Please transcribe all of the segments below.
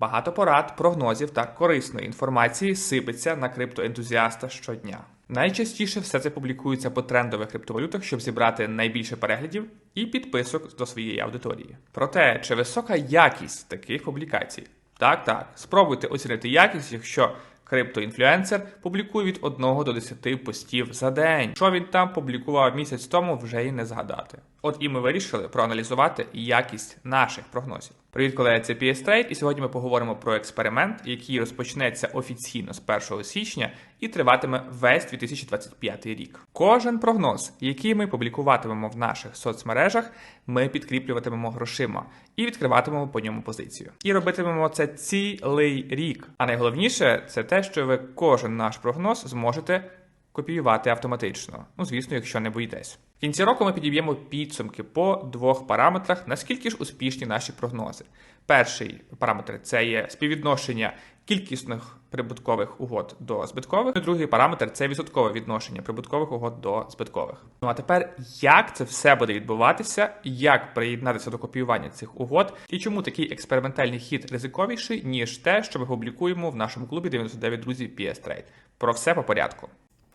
Багато порад, прогнозів та корисної інформації сипеться на криптоентузіаста щодня. Найчастіше все це публікується по трендових криптовалютах, щоб зібрати найбільше переглядів і підписок до своєї аудиторії. Проте, чи висока якість таких публікацій? Так, так, спробуйте оцінити якість, якщо криптоінфлюенсер публікує від 1 до 10 постів за день. Що він там публікував місяць тому, вже й не згадати. От і ми вирішили проаналізувати якість наших прогнозів. Привіт, колеги, це PS Trade, і сьогодні ми поговоримо про експеримент, який розпочнеться офіційно з 1 січня і триватиме весь 2025 рік. Кожен прогноз, який ми публікуватимемо в наших соцмережах, ми підкріплюватимемо грошима і відкриватимемо по ньому позицію. І робитимемо це цілий рік. А найголовніше це те, що ви кожен наш прогноз зможете копіювати автоматично. Ну, звісно, якщо не боїтесь. В кінці року ми підіб'ємо підсумки по двох параметрах, наскільки ж успішні наші прогнози. Перший параметр це є співвідношення кількісних прибуткових угод до збиткових. І другий параметр це відсоткове відношення прибуткових угод до збиткових. Ну а тепер як це все буде відбуватися, як приєднатися до копіювання цих угод, і чому такий експериментальний хід ризиковіший, ніж те, що ми публікуємо в нашому клубі 99 друзів PS Trade. Про все по порядку.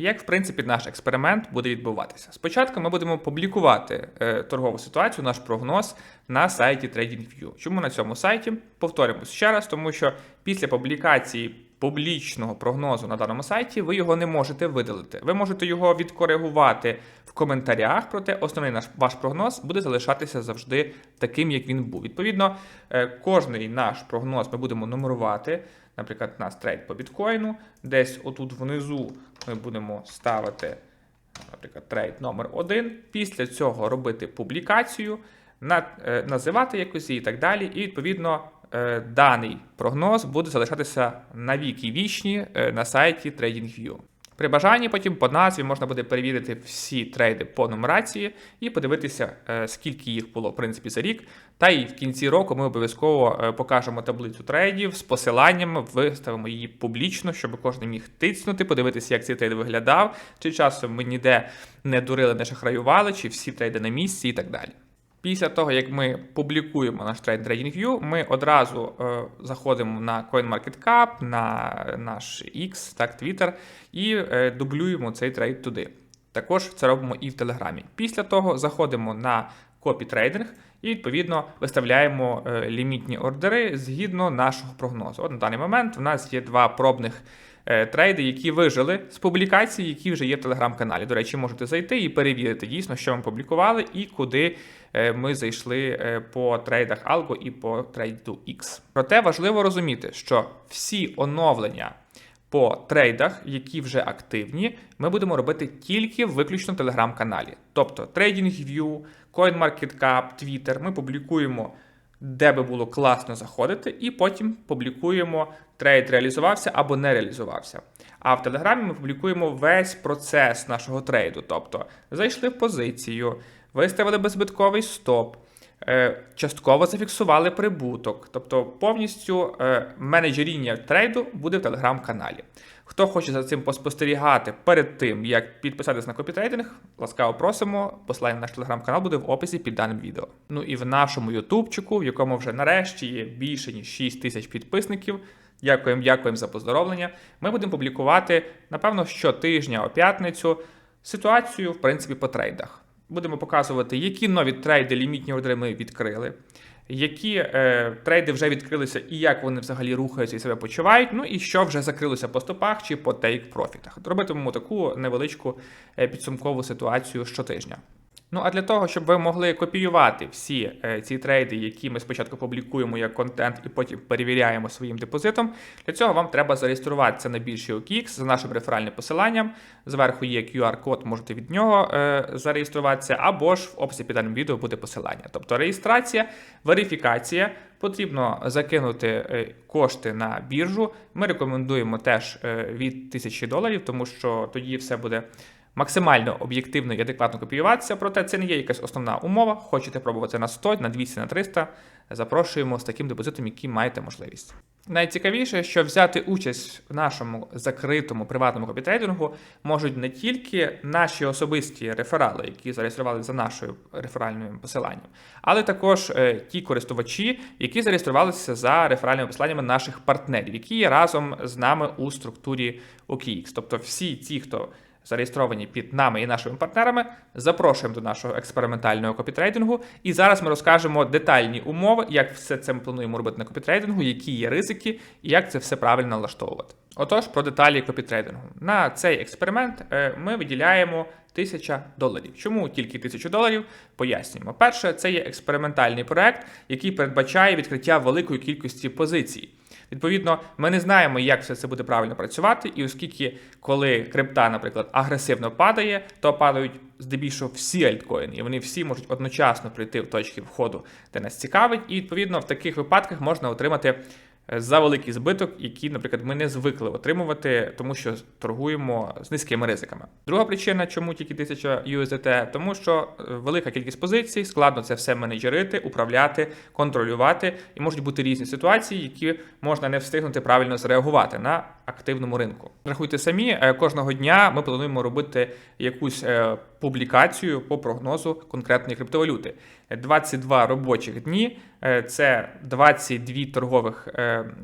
Як в принципі наш експеримент буде відбуватися? Спочатку ми будемо публікувати е, торгову ситуацію, наш прогноз на сайті TradingView. Чому на цьому сайті? Повторюємось ще раз, тому що після публікації публічного прогнозу на даному сайті ви його не можете видалити. Ви можете його відкоригувати в коментарях, проте основний наш ваш прогноз буде залишатися завжди таким, як він був. Відповідно, е, кожний наш прогноз ми будемо нумерувати. Наприклад, у нас трейд по біткоїну. Десь отут внизу ми будемо ставити, наприклад, трейд номер 1 Після цього робити публікацію, е, називати якось її і так далі. І відповідно е, даний прогноз буде залишатися на віки вічні е, на сайті TradingView. При бажанні потім по назві можна буде перевірити всі трейди по нумерації і подивитися, е, скільки їх було в принципі за рік. Та і в кінці року ми обов'язково е, покажемо таблицю трейдів з посиланнями, виставимо її публічно, щоб кожен міг тицнути, подивитися, як цей трейд виглядав, чи часом ми ніде не дурили, не шахраювали, чи всі трейди на місці і так далі. Після того, як ми публікуємо наш трейд TradingView, ми одразу е, заходимо на CoinMarketCap, на наш X, так, Twitter, і е, дублюємо цей трейд туди. Також це робимо і в Телеграмі. Після того заходимо на копі-трейдинг і, відповідно, виставляємо е, лімітні ордери згідно нашого прогнозу. От на даний момент у нас є два пробних трейди, які вижили з публікацій, які вже є в телеграм-каналі. До речі, можете зайти і перевірити дійсно, що ми публікували і куди е, ми зайшли е, по трейдах Algo і по трейду X. Проте важливо розуміти, що всі оновлення. По трейдах, які вже активні, ми будемо робити тільки виключно в телеграм-каналі. Тобто TradingView, CoinMarketCap, Twitter ми публікуємо, де би було класно заходити, і потім публікуємо трейд реалізувався або не реалізувався. А в Телеграмі ми публікуємо весь процес нашого трейду. Тобто зайшли в позицію, виставили беззбитковий стоп. е, Частково зафіксували прибуток, тобто повністю е, менеджеріння трейду буде в телеграм-каналі. Хто хоче за цим поспостерігати перед тим, як підписатись на копітрейдинг, ласкаво просимо. Посилання на наш телеграм-канал буде в описі під даним відео. Ну і в нашому ютубчику, в якому вже нарешті є більше ніж 6 тисяч підписників. Дякуємо, дякуємо за поздоровлення. Ми будемо публікувати, напевно, щотижня о п'ятницю ситуацію, в принципі, по трейдах. Будемо показувати, які нові трейди, лімітні ордери ми відкрили, які е, трейди вже відкрилися і як вони взагалі рухаються і себе почувають. Ну і що вже закрилося по стопах чи по тейк-профітах. Робитимемо таку невеличку е, підсумкову ситуацію щотижня. Ну а для того, щоб ви могли копіювати всі е, ці трейди, які ми спочатку публікуємо як контент і потім перевіряємо своїм депозитом, для цього вам треба зареєструватися на біржі OKX за нашим реферальним посиланням. Зверху є QR-код, можете від нього е, зареєструватися, або ж в описі під даним відео буде посилання. Тобто реєстрація, верифікація. Потрібно закинути е, кошти на біржу. Ми рекомендуємо теж від 1000 доларів, тому що тоді все буде максимально об'єктивно і адекватно копіюватися, проте це не є якась основна умова. Хочете пробувати на 100, на 200, на 300, запрошуємо з таким депозитом, який маєте можливість. Найцікавіше, що взяти участь в нашому закритому приватному копітрейдингу можуть не тільки наші особисті реферали, які зареєстрували за нашою реферальним посиланням, але також е, ті користувачі, які зареєструвалися за реферальними посиланнями наших партнерів, які є разом з нами у структурі OKX. Тобто всі ті, хто зареєстровані під нами і нашими партнерами, запрошуємо до нашого експериментального копітрейдингу. І зараз ми розкажемо детальні умови, як все це ми плануємо робити на копітрейдингу, які є ризики і як це все правильно налаштовувати. Отож, про деталі копітрейдингу. На цей експеримент е, ми виділяємо 1000 доларів. Чому тільки 1000 доларів? Пояснюємо. Перше, це є експериментальний проект, який передбачає відкриття великої кількості позицій. Відповідно, ми не знаємо, як все це буде правильно працювати, і оскільки, коли крипта, наприклад, агресивно падає, то падають здебільшого всі альткоїни, і вони всі можуть одночасно прийти в точки входу, де нас цікавить, і відповідно в таких випадках можна отримати за великий збиток, який, наприклад, ми не звикли отримувати, тому що торгуємо з низькими ризиками. Друга причина, чому тільки 1000 USDT, тому що е, велика кількість позицій, складно це все менеджерити, управляти, контролювати, і можуть бути різні ситуації, які можна не встигнути правильно зреагувати на активному ринку. Рахуйте самі, е, кожного дня ми плануємо робити якусь е, публікацію по прогнозу конкретної криптовалюти. 22 робочих дні е, це 22 торгових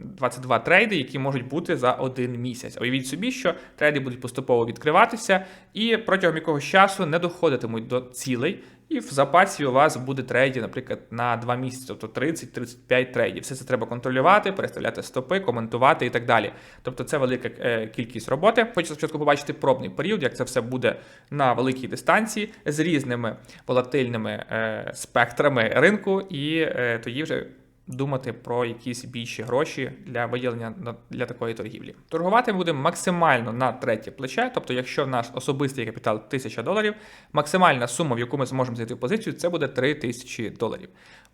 22 трейди, які можуть бути за один місяць. Уявіть собі, що трейди будуть поступово відкриватися і протягом якогось часу не доходитимуть до цілей. І в запасі у вас буде трейдів, наприклад, на 2 місяці, тобто 30-35 трейдів. Все це треба контролювати, переставляти стопи, коментувати і так далі. Тобто це велика е, кількість роботи. Хочу спочатку побачити пробний період, як це все буде на великій дистанції з різними волатильними е, спектрами ринку, і е, тоді вже думати про якісь більші гроші для виділення для такої торгівлі. Торгувати будемо максимально на третє плече, тобто, якщо наш особистий капітал 1000 доларів, максимальна сума, в яку ми зможемо зайти в позицію, це буде 3000 доларів.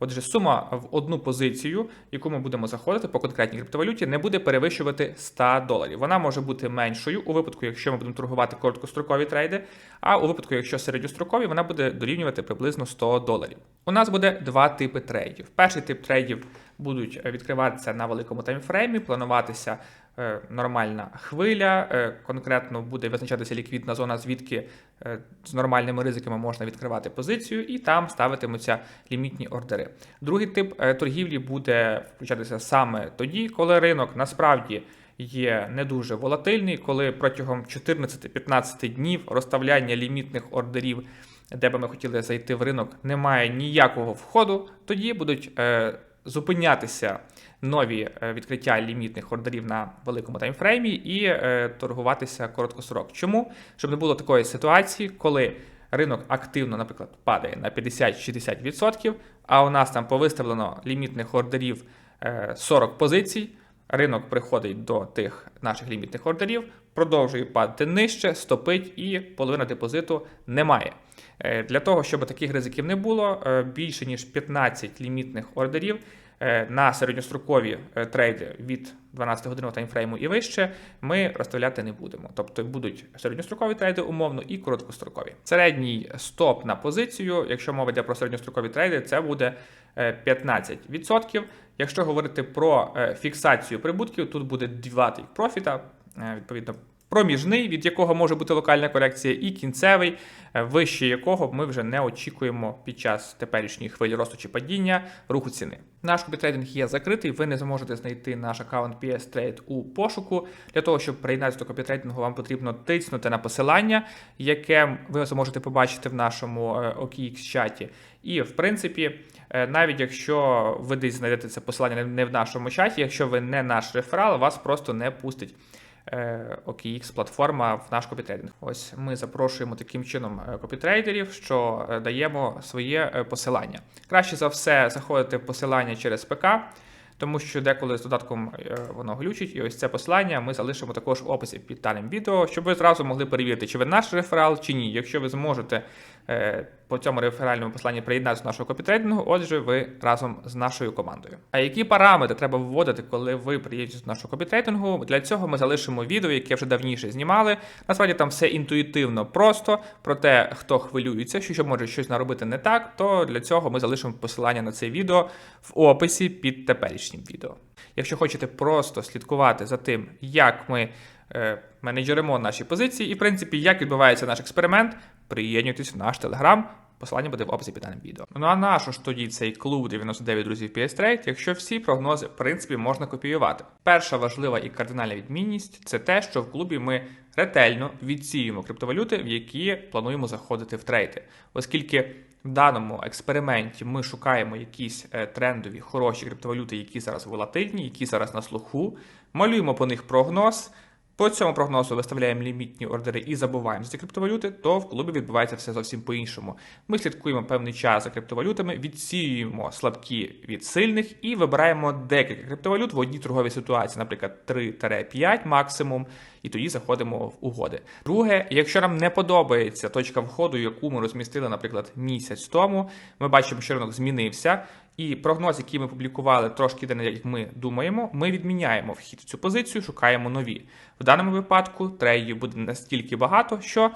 Отже, сума в одну позицію, яку ми будемо заходити по конкретній криптовалюті, не буде перевищувати 100 доларів. Вона може бути меншою у випадку, якщо ми будемо торгувати короткострокові трейди, а у випадку, якщо середньострокові, вона буде дорівнювати приблизно 100 доларів. У нас буде два типи трейдів. Перший тип трейдів будуть відкриватися на великому таймфреймі, плануватися нормальна хвиля, е, конкретно буде визначатися ліквідна зона, звідки е, з нормальними ризиками можна відкривати позицію, і там ставитимуться лімітні ордери. Другий тип торгівлі буде включатися саме тоді, коли ринок насправді. Є не дуже волатильний, коли протягом 14-15 днів розставляння лімітних ордерів, де би ми хотіли зайти в ринок, немає ніякого входу, тоді будуть е, зупинятися нові е, відкриття лімітних ордерів на великому таймфреймі і е, торгуватися короткосрок. Чому? Щоб не було такої ситуації, коли ринок активно, наприклад, падає на 50-60%, а у нас там повиставлено лімітних ордерів 40 е, позицій. Ринок приходить до тих наших лімітних ордерів, продовжує падати нижче, стопить і половина депозиту немає. Для того, щоб таких ризиків не було, більше ніж 15 лімітних ордерів на середньострокові е, трейди від 12 годинного таймфрейму і вище ми розставляти не будемо. Тобто будуть середньострокові трейди умовно і короткострокові. Середній стоп на позицію, якщо мова йде про середньострокові трейди, це буде 15%. Е, якщо говорити про фіксацію прибутків, тут буде два профіта. Відповідно, проміжний, від якого може бути локальна корекція, і кінцевий, е, вище якого ми вже не очікуємо під час теперішньої хвилі росту чи падіння руху ціни. Наш копітрейдинг є закритий, ви не зможете знайти наш аккаунт PS Trade у пошуку. Для того, щоб приєднатися до копітрейдингу, вам потрібно тиснути на посилання, яке ви зможете побачити в нашому е, OKX чаті. І, в принципі, е, навіть якщо ви десь знайдете це посилання не в нашому чаті, якщо ви не наш реферал, вас просто не пустить. OKX е, платформа в наш копітрейдинг. Ось ми запрошуємо таким чином е, копітрейдерів, що е, даємо своє посилання. Краще за все заходити в посилання через ПК. Тому що деколи з додатком воно глючить, і ось це посилання ми залишимо також в описі під даним відео, щоб ви зразу могли перевірити, чи ви наш реферал, чи ні. Якщо ви зможете по цьому реферальному посланні приєднатися до нашого копітрейдингу. Отже, ви разом з нашою командою. А які параметри треба вводити, коли ви приєднуєтесь до нашого копітрейдингу? Для цього ми залишимо відео, яке вже давніше знімали. Насправді там все інтуїтивно просто. Проте, хто хвилюється, що, що може щось наробити не так, то для цього ми залишимо посилання на це відео в описі під теперішнім відео. Якщо хочете просто слідкувати за тим, як ми е, менеджеримо наші позиції, і в принципі, як відбувається наш експеримент, приєднуйтесь в наш телеграм. Посилання буде в описі під даним відео. Ну а нашу ж тоді цей клуб 99 друзів PS якщо всі прогнози, в принципі, можна копіювати. Перша важлива і кардинальна відмінність це те, що в клубі ми ретельно відсіюємо криптовалюти, в які плануємо заходити в трейди, оскільки в даному експерименті ми шукаємо якісь е, трендові хороші криптовалюти, які зараз волатильні, які зараз на слуху, малюємо по них прогноз. По цьому прогнозу виставляємо лімітні ордери і забуваємо за криптовалюти, то в клубі відбувається все зовсім по-іншому. Ми слідкуємо певний час за криптовалютами, відсіюємо слабкі від сильних і вибираємо декілька криптовалют в одній торговій ситуації, наприклад, 3-5 максимум, і тоді заходимо в угоди. Друге, якщо нам не подобається точка входу, яку ми розмістили, наприклад, місяць тому, ми бачимо, що ринок змінився. І прогноз, який ми публікували, трошки де не як ми думаємо, ми відміняємо вхід в цю позицію, шукаємо нові. В даному випадку трейдів буде настільки багато, що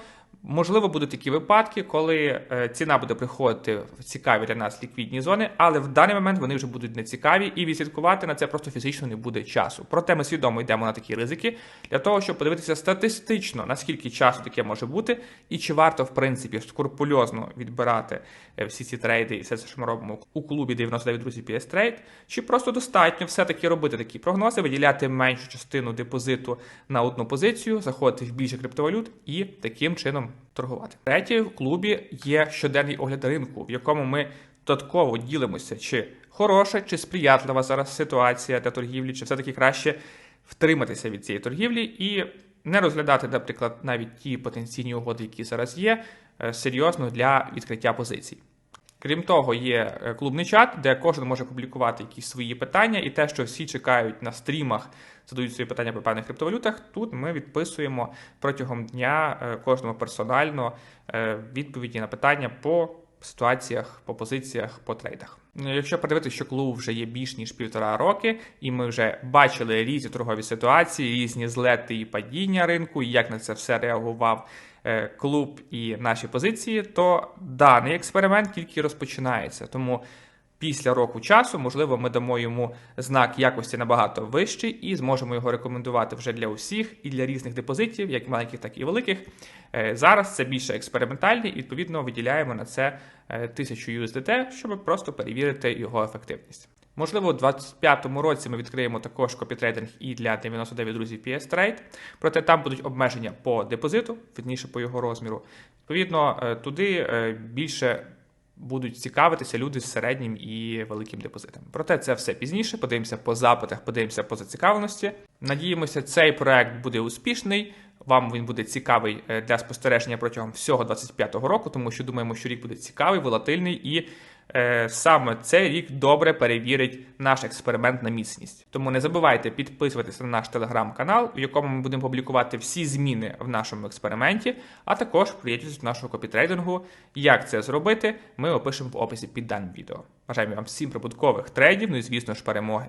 можливо будуть такі випадки, коли е, ціна буде приходити в цікаві для нас ліквідні зони, але в даний момент вони вже будуть нецікаві, і відслідкувати на це просто фізично не буде часу. Проте ми свідомо йдемо на такі ризики для того, щоб подивитися статистично, наскільки часу таке може бути, і чи варто в принципі скрупульозно відбирати е, всі ці трейди і все це, що ми робимо у клубі 99 друзів PS Trade, чи просто достатньо все-таки робити такі прогнози, виділяти меншу частину депозиту на одну позицію, заходити в більше криптовалют і таким чином торгувати. Третє, в клубі є щоденний огляд ринку, в якому ми додатково ділимося, чи хороша, чи сприятлива зараз ситуація для торгівлі, чи все-таки краще втриматися від цієї торгівлі і не розглядати, наприклад, навіть ті потенційні угоди, які зараз є, е, серйозно для відкриття позицій. Крім того, є е, клубний чат, де кожен може публікувати якісь свої питання, і те, що всі чекають на стрімах, задають свої питання по певних криптовалютах. Тут ми відписуємо протягом дня е, кожному персонально е, відповіді на питання по ситуаціях, по позиціях, по трейдах. Ну, Якщо подивитися, що клубу вже є більш ніж півтора роки, і ми вже бачили різні торгові ситуації, різні злети і падіння ринку, і як на це все реагував е, клуб і наші позиції, то даний експеримент тільки розпочинається. Тому після року часу, можливо, ми дамо йому знак якості набагато вищий і зможемо його рекомендувати вже для усіх і для різних депозитів, як маленьких, так і великих. Е, Зараз це більше експериментальний, і відповідно виділяємо на це е, 1000 USDT, щоб просто перевірити його ефективність. Можливо, у 2025 році ми відкриємо також копітрейдинг і для 99 друзів PS Trade, проте там будуть обмеження по депозиту, відніше по його розміру. Відповідно, е, туди е, більше будуть цікавитися люди з середнім і великим депозитом. Проте це все пізніше. Подивимося по запитах, подивимося по зацікавленості. Надіємося, цей проект буде успішний. Вам він буде цікавий е, для спостереження протягом всього 25-го року, тому що думаємо, що рік буде цікавий, волатильний і саме цей рік добре перевірить наш експеримент на міцність. Тому не забувайте підписуватися на наш телеграм-канал, в якому ми будемо публікувати всі зміни в нашому експерименті, а також приєднуйтесь до нашого копітрейдингу. Як це зробити, ми опишемо в описі під даним відео. Бажаємо вам всім прибуткових трейдів, ну і звісно ж перемоги.